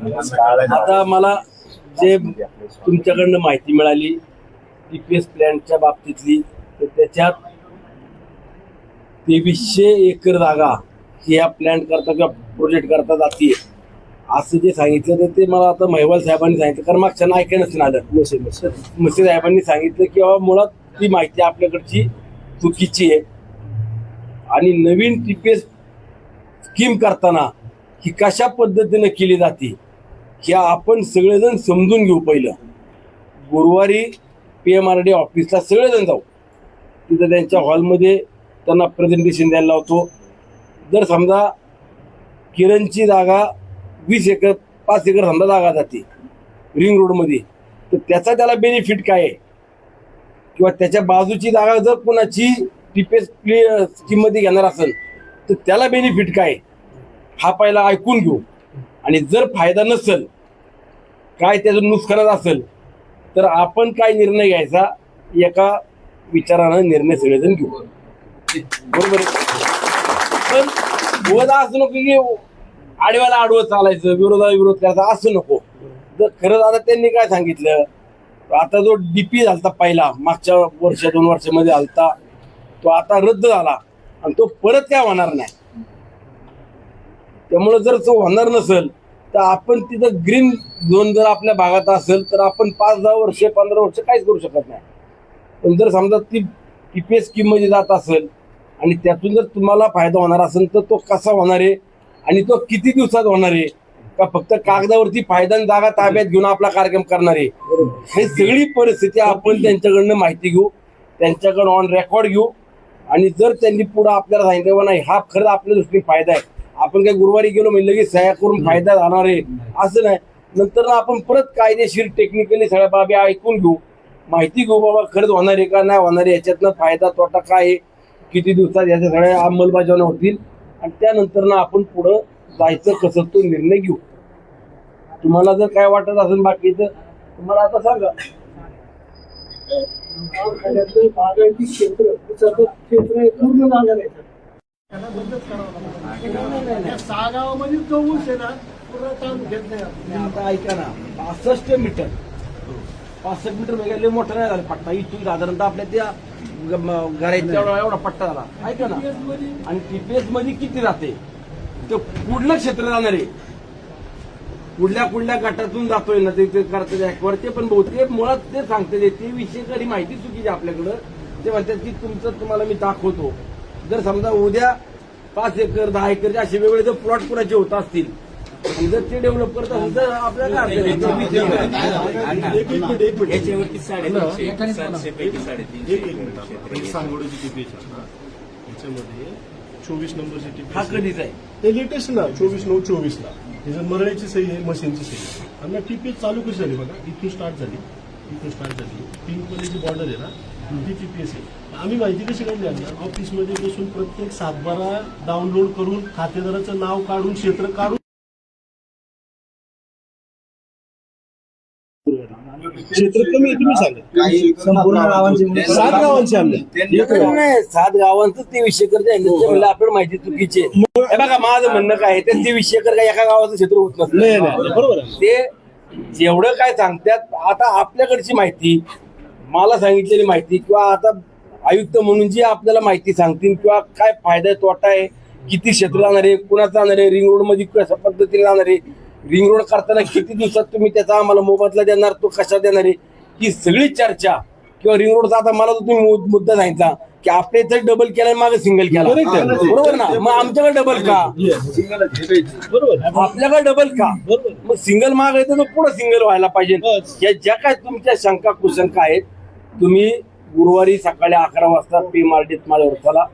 आता मला जे तुमच्याकडनं माहिती मिळाली टीपीएस प्लॅनच्या बाबतीतली तर त्याच्यात तेवीसशे एकर जागा ही या प्लॅन करता किंवा प्रोजेक्ट करता जाते असं जे सांगितलं तर ते मला आता महिवाल साहेबांनी सांगितलं. कारण मागच्या नसेल आलं. मसे साहेबांनी सांगितलं की बाबा मुळात ती माहिती आपल्याकडची चुकीची आहे. आणि नवीन टीपीएस स्कीम करताना ही कशा पद्धतीने केली जाते? हे आपण सगळेजण समजून घेऊ पहिलं. गुरुवारी पी एम आर डी ऑफिसला सगळेजण जाऊ. तिथं त्यांच्या हॉलमध्ये त्यांना प्रेझेंटेशन द्यायला लावतो. जर समजा किरणची जागा वीस एकर पाच एकर समजा जागा जाते रिंग रोडमध्ये तर त्याचा त्याला बेनिफिट काय आहे? किंवा त्याच्या बाजूची जागा जर कोणाची प्ले स्कीममध्ये घेणार असेल तर त्याला बेनिफिट काय हा पहिला ऐकून घेऊ. आणि जर फायदा नसेल काय त्याचं नुकसानच असेल तर आपण काय निर्णय घ्यायचा? एका विचारानं निर्णय सगळेजण घेऊ. बरोबर आहे? पण विरोधा असं नको की आडव्याला आडवं चालायचं विरोधाला विरोध करायचा असं नको. जर खरंच आता त्यांनी काय सांगितलं? आता जो डीपी झालता पहिला मागच्या वर्ष दोन वर्षामध्ये झालता तो आता रद्द झाला आणि तो परत काय होणार नाही? त्यामुळे जर तो होणार नसेल तर आपण तिथं ग्रीन झोन जर आपल्या भागात असेल तर आपण पाच दहा वर्ष पंधरा वर्ष काहीच करू शकत नाही. पण जर समजा ती पी पी एस स्कीममध्ये जात असेल आणि त्यातून जर तुम्हाला फायदा होणार असेल तर तो कसा होणार आहे आणि तो किती दिवसात होणार आहे? का फक्त कागदावरती फायदा आणि जागा ताब्यात घेऊन आपला कार्यक्रम करणार आहे? हे सगळी परिस्थिती आपण त्यांच्याकडनं माहिती घेऊ त्यांच्याकडं ऑन रेकॉर्ड घेऊ आणि जर त्यांनी पुढं आपल्याला सांगितलं "बा नाही हा खरंच आपल्या दृष्टीने फायदा आहे आपण काही गुरुवारी गेलो म्हणजे लगेच सह्या करून फायदा जाणार आहे असं नाही नंतर आपण परत कायदेशीर टेक्निकली सगळ्या बाबी ऐकून घेऊ माहिती घेऊ बाबा खरंच होणार आहे का नाही होणार आहे याच्यातनं फायदा तोटा काय आहे किती दिवसात याच्या सगळ्या अंमलबजावण्या होतील आणि त्यानंतर ना आपण पुढं जायचं कसं तो निर्णय घेऊ तुम्हाला जर काय वाटत असेल बाकीचं तुम्हाला आता सांगा क्षेत्र क्षेत्र हे पूर्ण जागा त्यांना बंदच करावं लागतं सहा गावामध्ये आहे ना पूर्ण काम घेत नाही आता ऐका ना. पासष्ट मीटर. पासष्ट मीटर म्हणजे लय मोठा नाही झाला. पट्टा इथून साधारणतः आपल्या त्या घराच्या एवढा पट्टा झाला. ऐका ना. आणि टीपीएसमध्ये किती जाते? ते कुठलं क्षेत्र जाणार आहे? कुठल्या कुठल्या गटातून जातोय ना ते करतात ऍक्वर ते पण बहुतेक मुळात ते सांगते ते विषय कधी माहिती चुकीची आपल्याकडं. ते म्हणतात की तुमचं तुम्हाला मी दाखवतो. जर समजा उद्या पाच एकर दहा एकरचे असे वेगवेगळे जर प्लॉट कुणाचे होत असतील जर ते डेव्हलप करत असेल तर आपल्याला एकर. याच्यावरती साडेतीनशे साडेतीनशे सांगोडीची याच्यामध्ये चोवीस नंबरची हा टीपीएच कधीच आहे. ते लेटेस्ट ना चोवीस नऊ चोवीस ला त्याच्यात मरळ्याची सही आहे मशीनची सही आहे. आणि टीपीएच चालू कशी झाली बघा? इथून स्टार्ट झाली. इथून स्टार्ट झाली पिंकमध्ये जी बॉर्डर आहे ना ती टीपीएस आहे. आम्ही माहिती कशी काढली आम्ही ऑफिसमध्ये बसून प्रत्येक सातबारा डाउनलोड करून खातेदाराचं नाव काढून क्षेत्र काढून क्षेत्र कमी आहे तुम्ही सांगा. संपूर्ण गावांची सात गावांचे सात गावांचं ते विषय करते. आपल्याला माहिती चुकीची आहे. हे बघा माझं म्हणणं काय आहे, ते एकर काय एका गावाचं क्षेत्र होत नसतं. बरोबर आहे. ते जेवढं काय सांगतात आता आपल्याकडची माहिती मला सांगितलेली माहिती किंवा आता आयुक्त म्हणून जी आपल्याला माहिती सांगतील किंवा काय फायदा आहे तोटा आहे किती क्षेत्र जाणार आहे कुणाचं जाणार आहे रिंग रोडमध्ये कशा पद्धतीने जाणार आहे रिंग रोड करताना किती दिवसात तुम्ही त्याचा आम्हाला मोबदला देणार तो कशा देणार आहे ही सगळी चर्चा किंवा रिंग रोडचा आता मला जो तुम्ही मुद्दा सांगितला की आपल्या इथे डबल केला मागे सिंगल केला. Correct आहे. बरोबर ना? मग आमच्याकडे डबल का? बरोबर आपल्याकडे डबल का? मग सिंगल माग येतं तर पुढे सिंगल व्हायला पाहिजे. बस. या ज्या काय तुमच्या शंका कुशंका आहेत तुम्ही गुरुवारी सकाळी अकरा वाजता पी मार्टीत माझ्यावर चला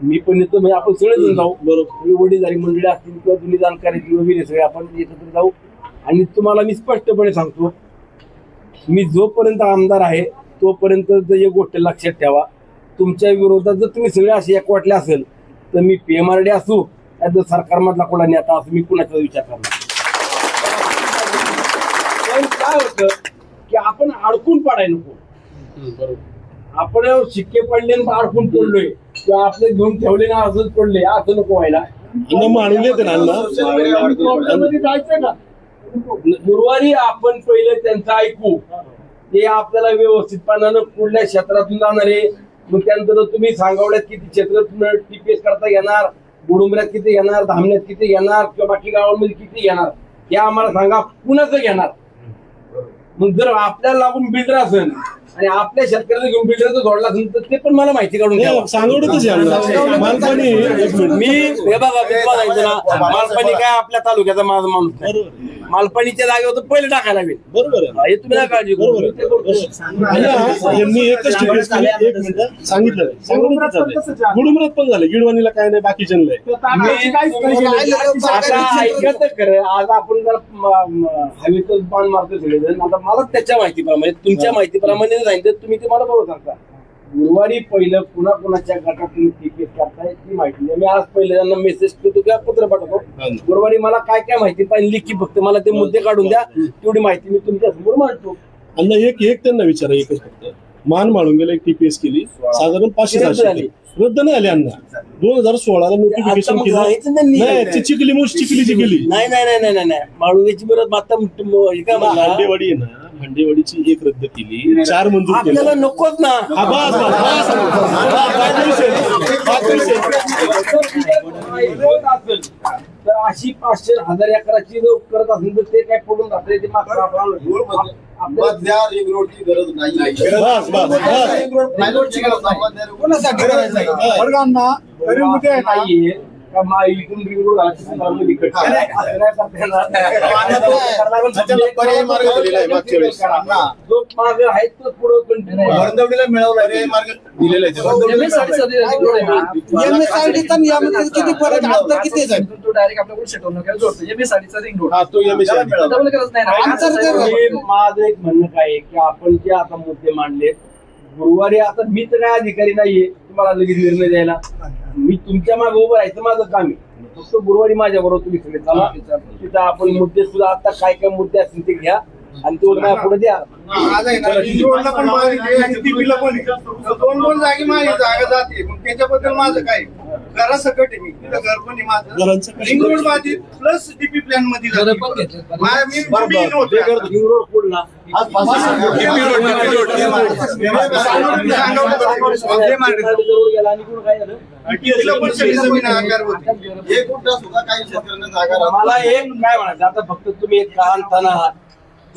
मी पण येतो म्हणजे आपण सगळेजण जाऊ. बरोबर. वडीलधारी मंडळी असतील किंवा तुम्ही जाणकारी दिली सगळे आपण एकत्र जाऊ. आणि तुम्हाला मी स्पष्टपणे सांगतो मी जोपर्यंत आमदार आहे तोपर्यंत जर एक गोष्ट लक्षात ठेवा. तुमच्या विरोधात जर तुम्ही सगळे असे एकवटले असेल तर मी पी एम आर डी असू जर सरकारमधला कोणा नेता असू मी कुणाचा विचार करणार पण काय होतं की आपण अडकून पडाय नको. आपण शिक्के पडले अडकून पडलोय. किंवा आपले घेऊन ठेवले ना असंच पडले असं नको व्हायला. का गुरुवारी आपण पहिलं त्यांचं ऐकू. ते आपल्याला व्यवस्थितपणानं कुठल्या क्षेत्रातून जाणार. मग त्यानंतर तुम्ही सांगवड्यात किती क्षेत्रातून टीपीएस करता येणार बुडुंबऱ्यात किती येणार धामण्यात किती येणार किंवा बाकी गावांमध्ये किती येणार हे आम्हाला सांगा कुणाचं घेणार मग जर आपल्याला लागून बिल्डर असेल आणि आपल्या शेतकऱ्याला घेऊन बिल्डरचं जोडला असेल तर ते पण मला माहिती काढून द्यावं. सांगवडतच आहे मालपाणी एक मिनिट. मी हे बघा मी सांगितलं ना मालपाणी काय आपल्या तालुक्याचा माझा माणूस नाही. बरोबर. मालपाणीच्या जागेवर तर पहिले टाकायला लागेल बरोबर आहे. हे तुम्ही काळजी करू. बरोबर. आहे. आणि यांनी एकच एक मिनिट सांगितलं सांगवडतच झालंय? गुडुमरात पण झालं गिडवानीला काय नाही बाकीच्या नाही. मी आता ऐकत खरं. आज आपण जर बाण मारतो सगळेजण आता मला त्याच्या माहितीप्रमाणे तुमच्या माहितीप्रमाणे सांगितलं तुम्ही ते मला बरोबर सांगता. गुरुवारी पहिलं पुन्हा कुणाच्या गटात तुम्ही टीपीएस करताय ती माहिती द्या. मी आज पहिले त्यांना मेसेज करतो किंवा पत्र पाठवतो. गुरुवारी मला काय काय माहिती पाहिजे की फक्त मला ते मुद्दे काढून द्या. तेवढी माहिती मी तुमच्यासमोर मांडतो. अण्णा एक एक त्यांना विचारा एकच फक्त. मान माळून गेला एक टीपीएस केली. साधारण पाचशे सहाशे. रद्द नाही आली अण्णा. दोन हजार सोळाला नोटिफिकेशन केलं. नाही. चिखली मोठ चिखलीची गेली नाही नाही नाही नाही नाही नाही. माळुंग्याची बरं आता हे आहे ना. भांडेवाडीची एक रद्द केली चार मंजूर आपल्याला केलं नकोच ना हा, बस, बस, बस. हा, बाकी विषय नाही. बाकी विषय नाही. असेल तर अशी पाचशे हजार एकराची जर करत असेल तर ते काय पडून जाते ते मागचं आपल्याला- आपल्याला मधल्या रिंग रोडची गरज नाही बस, बस, बस. रिंग रोड रिंग रोडची गरज नाही कोणासाठी करायचं आहे? वर्गांना तरी उद्या आहे ना, नाहीये. रिंग रोड पर्याय मार्ग दिलेला आहे मागच्या वेळेस. जो मागे आहे तो पुढे कंटिन्यू वर्दवडीला मिळवला पर्याय मार्ग दिलेला आहे त्याला. MSRD चा नियमामध्ये किती फरक आहे? अंतर किती आहे? हा, तो जर- हे माझं एक म्हणणं काय आहे की आपण जे आता मुद्दे मांडले गुरुवारी आता मी तर काय अधिकारी नाहीये तुम्हाला लगेच निर्णय द्यायला. मी तुमच्या मागे उभं राहायचं माझं काम आहे. फक्त गुरुवारी माझ्या बरोबर तुम्ही सगळे चला. तिथं आपण मुद्दे सुद्धा आता काय काय मुद्दे असतील ते घ्या. आणि ते माझ्या पुढे द्या आज आहे ना, रिंग रोडला पण मागणी आहे आणि TP ला पण आहे. दोन दोन जागी माझी जागा जाते मग त्याच्याबद्दल माझं काय घरा सकट आहे मी तिथं घर पण आहे माझं घरांचं कसं? रिंग रोड बाधित प्लस डीपी प्लॅनमध्ये जाते. माझ्या- मी मी नव्हते आता. रिंग रोड फोडला आज पाच- DP रोड, DP रोड. ते मार्ग. सांगवलं- सांगवलं- ते मार्ग. जवळ गेला आणि कुठं काय झालं तिला पण सगळी जमीन आकार होती एक गुंठा सुद्धा काही शेतकऱ्यांना जागा राहत मला एक काय म्हणायचं आता फक्त तुम्ही एक लहान ताना आहात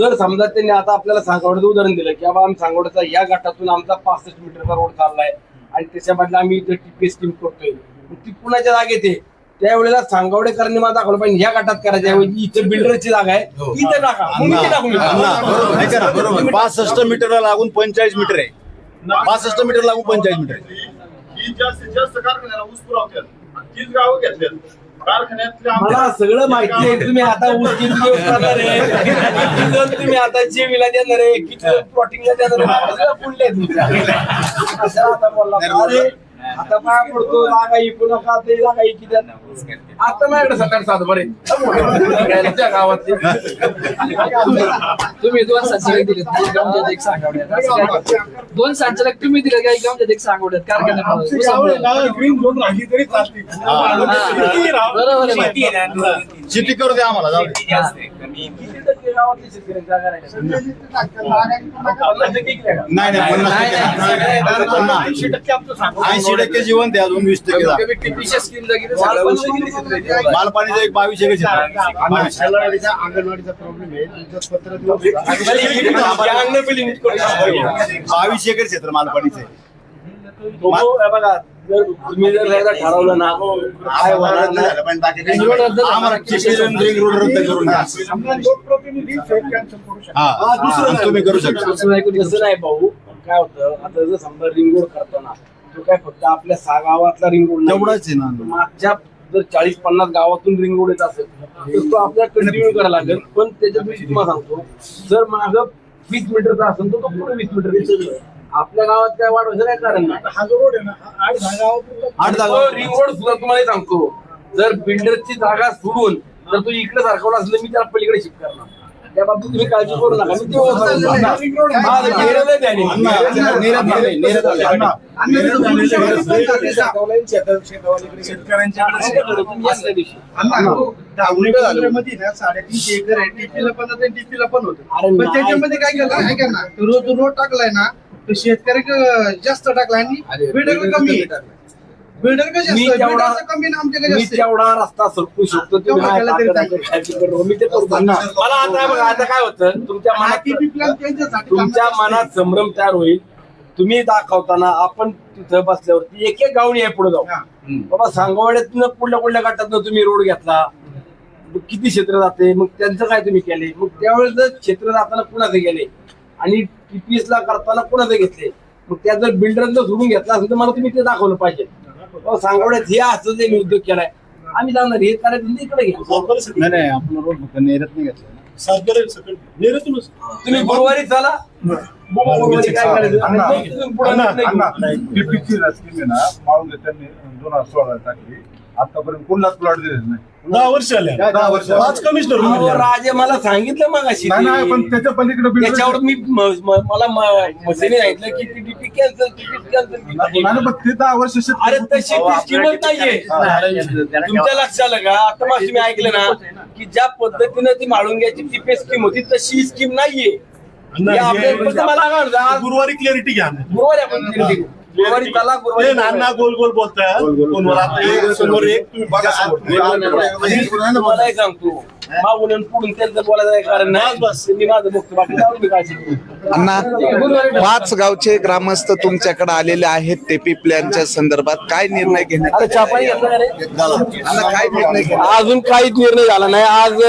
जर समजा त्यांनी आता आपल्याला सांगवड्याचं उदाहरण दिलं की बाबा आम्ही सांगवड्याचा या गटातून आमचा पासष्ट मीटरचा रोड चाललाय आणि त्याच्यामधला आम्ही इथं टीपीएस स्कीम करतोय. ती पुण्याच्या जागेत आहे? त्यावेळेला सांगवडेकरांनी मला दाखवलं पाहिजे ह्या गटात करायचं. ऐवजी इथं बिल्डरची जागा आहे. इथं टाका. मग मी ते टाकून देतो. ऐका ना बरोबर. पासष्ट मीटरला लागून पंचेचाळीस मीटर आहे. पासष्ट मीटर लागून पंचेचाळीस मीटर आहे. ही जास्तीत जास्त कारखान्याला ऊस पुरवतात तीच गावं घेतल्यात मला सगळं माहिती आहे तुम्ही आता ऊस किती दिवस करणार आहे किती तुम्ही आता जेवीला देणार आहे किती जण प्लॉटिंगला देणार आहे सगळं पुढले आहे तुमच्या. असं आता बोलला. आता पाया पडतो जागा इकू नका ते जागा इकी द्या आता माझ्याकडे सकाळ सात बरे. त्या गावातले. तुम्ही दोन संचालक दिले ग्रामपंचायत एक सांगवड्यात. असं काय? दोन संचालक तुम्ही दिले काय ग्रामपंचायत एक सांगवड्यात. कारखान्यात ग्रीन झोन राहिली तरी चालते. बरोबर? शेती करू द्या आम्हाला जाऊ? नाही नाही नाही, टक्के. ऐंशी टक्के. ऐंशी टक्के जिवंत आहे अजून वीस टक्के जागा. मालपाणीचं एक बावीस एकर क्षेत्र आहे. बावीस. अंगणवाडीचा प्रॉब्लेम आहे. तुमचं पत्र एकर क्षेत्र मालपाणीचं हे बघा जर तुम्ही जर एकदा ठरवलं ना काय होणार नाही. नाही. आम्हाला चिखली आणि रिंग रोड रद्द करून द्या. हा हा, तुम्ही करू शकता. तसं नाही भाऊ काय होतं आता जर समजा रिंग रोड करताना तो काय फक्त आपल्या सहा गावातला रिंग रोड नाही. तेवढाच आहे ना मागच्या जर चाळीस पन्नास गावातून रिंग रोड येत असेल तर तो आपल्याला कंटिन्यू करायला लागेल. पण त्याच्यात मी तुम्हाला सांगतो जर माग वीस मीटरचा असेल तर तो पुढे वीस मीटर आपल्या गावात काय वाढवायचं काय कारण नाही. हा जो रोड आहे ना हा आठ दहा गावापुरता आठ जागा तो रिंग रोड सुद्धा तुम्हाला सांगतो. जर बिल्डरची जागा सोडून जर तो इकडे सारखवला असलं मी त्याला पलीकडे शिफ्ट करणार. तुम्ही काळजी करू नका मी साडेतीनशे एकर आहे टीपीला पण पण होतं पण. त्याच्यामध्ये काय केलं ऐका ना रोज रोड टाकलाय ना शेतकरी जास्त टाकला आणि कमी बिल्डर का जास्त मी आहे? तेवढा- बिल्डरचं कमी ना आमच्याकडे मी जास्त आहे. तेवढा रस्ता सरकू शकतो तुम्ही तेवढा माझ्या केला तरी ताकद खायची करू. मी ते करतो. मला आता बघा आता काय होतं तुमच्या हा मनात त्यांच्यासाठी तुमच्या कामाचं असतं. मनात संभ्रम तयार होईल तुम्ही दाखवताना आपण तिथं बसल्यावरती एक एक गावणी आहे पुढे जाऊ हा. बाबा सांगवाड्यातनं कुठल्या कुठल्या गटातनं तुम्ही रोड घेतला मग किती क्षेत्र जाते मग त्यांचं काय तुम्ही केले मग त्यावेळेस जर क्षेत्र जाताना कुणाचे गेले आणि टीपीएस ला करताना कुणाचे घेतले मग त्या जर बिल्डर जर सोडून घेतला असेल तर मला तुम्ही ते दाखवलं पाहिजे सांगवाड्यात हे असं जे मी उद्योग केलाय आम्ही जाणार हे करायचं नाही इकडे घ्या. नाही नाही आपण रोड फक्त नेरत नाही घेतला. सातबारा सकट नेरातूनच. तुम्ही गुरुवारी चला. गुरुवारी काय करायचं? आणि मग तुम्ही पुढे निर्णय घेऊ. टीपीची स्कीम आहे ना पाहून त्यांनी दोन हजार सोळा टाकली आतापर्यंत कोणालाच प्लॉट दिलेला नाही. दहा वर्ष आल्या. दहा वर्ष. पाच कमिशनर अहो, राजे मला सांगितलं मग अशी नाही नाही पण त्याच्या पलीकडे बिल- त्याच्यावर मी म- म- मला म- मसेने सांगितलं की टीपी कॅन्सल नाही कॅन्सल नाही, पण ते दहा वर्ष शेत- अरे तशी ती स्कीमच नाहीये. तुमच्या लक्षात आलं का? आता मग तुम्ही ऐकलं ना की ज्या पद्धतीने ती माळून घ्यायची टीपी स्कीम होती तशी स्कीम नाहीये. अण्णा, आपल्या हे- फक्त मला काय म्हणतं, आज गुरुवारी क्लॅरिटी घ्या गुरुवारी आपण. गुरुवारी चला हे गुरुवारी नाना गोल गोल बोलताय. फोनवर आता एक समोर एक तुम्ही बघा समोर. तुम्हाला एक सांगतो. मागून आणि पुढून त्यांचं बोलायचं काही कारण नाही. बस. मी माझं बघतो बाकी जाऊ मी काय शिकतो अण्णा पाच गावचे ग्रामस्थ तुमच्याकडे आलेले आहेत टेपी प्लॅनच्या संदर्भात काय निर्णय घेण्यात अरे चापाई घेतला का रे? अण्णा, काय निर्णय घेण्यात अजून काहीच निर्णय झाला नाही. आज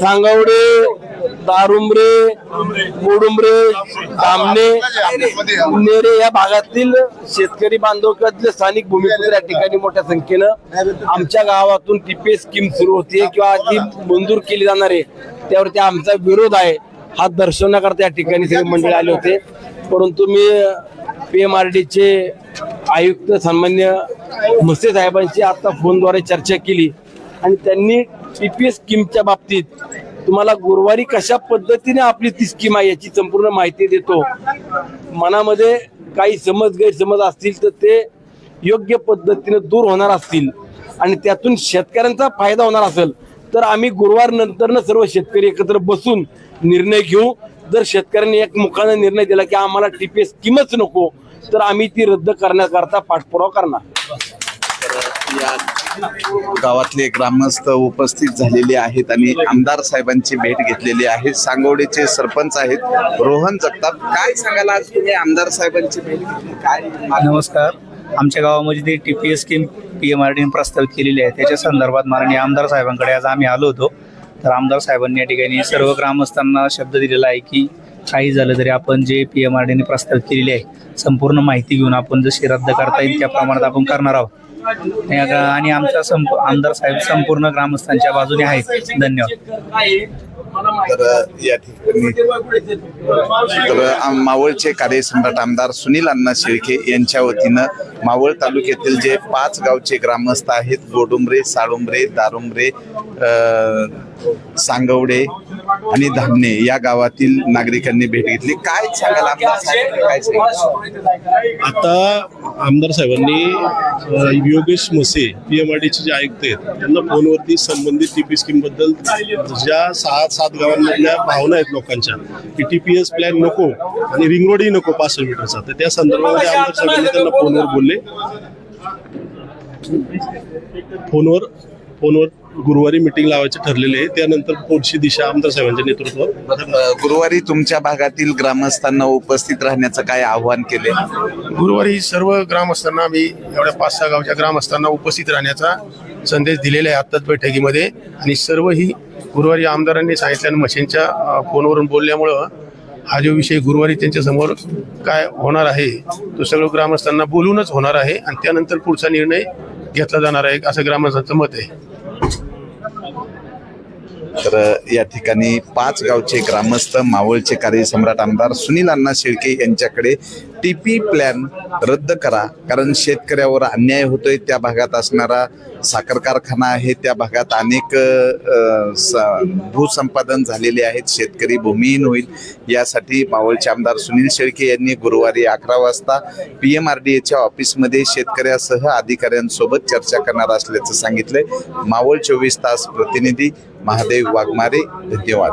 सांगवडे दारुंबरे गोडुंबरे सामने नेरे या भागातील शेतकरी बांधव किंवा तिथले स्थानिक भूमिपुत्र या ठिकाणी मोठ्या संख्येनं आमच्या गावातून टीपीएस स्कीम सुरू होती. किंवा ती मंजूर केली जाणार आहे त्यावरती आमचा विरोध आहे. हा दर्शवण्याकरता या ठिकाणी सगळे मंडळी आले होते. परंतु मी पी एम आर डीचे आयुक्त सन्मान्य म्हसे साहेबांशी आता फोनद्वारे चर्चा केली. आणि त्यांनी पीपीएस स्कीमच्या बाबतीत तुम्हाला गुरुवारी कशा पद्धतीने आपली ती स्कीम आहे याची संपूर्ण माहिती देतो. मनामध्ये काही समज गैरसमज असतील तर ते योग्य पद्धतीने दूर होणार असतील आणि त्यातून शेतकऱ्यांचा फायदा होणार असेल तर आम्ही गुरुवार नंतरनं सर्व शेतकरी एकत्र बसून निर्णय घेऊ. जर शेतकऱ्यांनी एक मुखानं निर्णय दिला की आम्हाला टीपीएस स्कीमच नको तर आम्ही ती रद्द करण्याकरता पाठपुरावा करणार. गावातले ग्रामस्थ उपस्थित झालेले आहेत आणि आमदार साहेबांची भेट घेतलेली आहे. सांगोडेचे सरपंच आहेत रोहन जगताप. काय सांगायला आज तुम्ही आमदार साहेबांची भेट घेतली? काय नमस्कार. आमच्या गावामध्ये ते T P S scheme P M R डीने प्रस्तावित केलेली आहे त्याच्या संदर्भात माननीय आमदार साहेबांकडे आज आम्ही आलो होतो. तर आमदार साहेबांनी या ठिकाणी सर्व ग्रामस्थांना शब्द दिलेला आहे की काही झालं तरी आपण जे पी एम आर डीने प्रस्तावित केलेली आहे संपूर्ण माहिती घेऊन आपण जशी रद्द करता येईल त्या प्रमाणात आपण करणार आहोत. आणि आमचा संप आमदार साहेब संपूर्ण ग्रामस्थांच्या बाजूने आहेत. धन्यवाद. तर या ठिकाणी तर मावळचे कार्यसम्राट आमदार सुनील अण्णा शेळके यांच्या वतीनं मावळ तालुक्यातील जे पाच गावचे ग्रामस्थ आहेत गोडुंबरे साळुंबरे दारुंबरे सांगवडे आणि धामणे या गावातील नागरिकांनी भेट घेतली. काय सांगाल? आता आमदार साहेबांनी योगेश मसे पी एम आर जे आयुक्त आहेत त्यांना फोनवरती संबंधित टीपी स्कीमबद्दल ज्या सहा सात गावांमधल्या भावना आहेत लोकांच्या की टीपीएस प्लॅन नको आणि रिंग रोडही नको पाचशे मीटरचा. तर त्या संदर्भामध्ये आमदार साहेबांनी त्यांना फोनवर बोलले. फोनवर फोनवर गुरुवारी मिटिंग लावायचे ठरलेले आहे. त्यानंतर पुढची दिशा आमदार साहेबांच्या नेतृत्वात अ, गुरुवारी तुमच्या भागातील ग्रामस्थांना उपस्थित राहण्याचं काय आव्हान केले? गुरुवारी सर्व ग्रामस्थांना आम्ही एवढ्या पाच सहा गावच्या ग्रामस्थांना उपस्थित राहण्याचा संदेश दिलेला आहे आत्ताच बैठकीमध्ये. आणि सर्व ही गुरुवारी आमदारांनी सांगितल्यानं मशीनच्या फोनवरून बोलल्यामुळं हा जो विषय गुरुवारी त्यांच्यासमोर काय होणार आहे तो सगळं ग्रामस्थांना बोलूनच होणार आहे आणि त्यानंतर पुढचा निर्णय घेतला जाणार आहे असं ग्रामस्थांचं मत आहे. तर या ठिकाणी पाच गावचे ग्रामस्थ मावळचे कार्य सम्राट आमदार सुनील अण्णा शेळके यांच्याकडे टीपी प्लॅन रद्द करा. कारण शेतकऱ्यावर अन्याय होतोय त्या भागात असणारा साखर कारखाना आहे त्या भागात अनेक स- भूसंपादन झालेले आहेत. शेतकरी भूमिहीन होईल. यासाठी मावळचे आमदार सुनील शेळके यांनी गुरुवारी अकरा वाजता पी एम आर डी एच्या ऑफिसमध्ये शेतकऱ्यासह अधिकाऱ्यांसोबत चर्चा करणार असल्याचं सांगितलंय. मावळ चोवीस तास प्रतिनिधी महादेव वाघमारे धन्यवाद.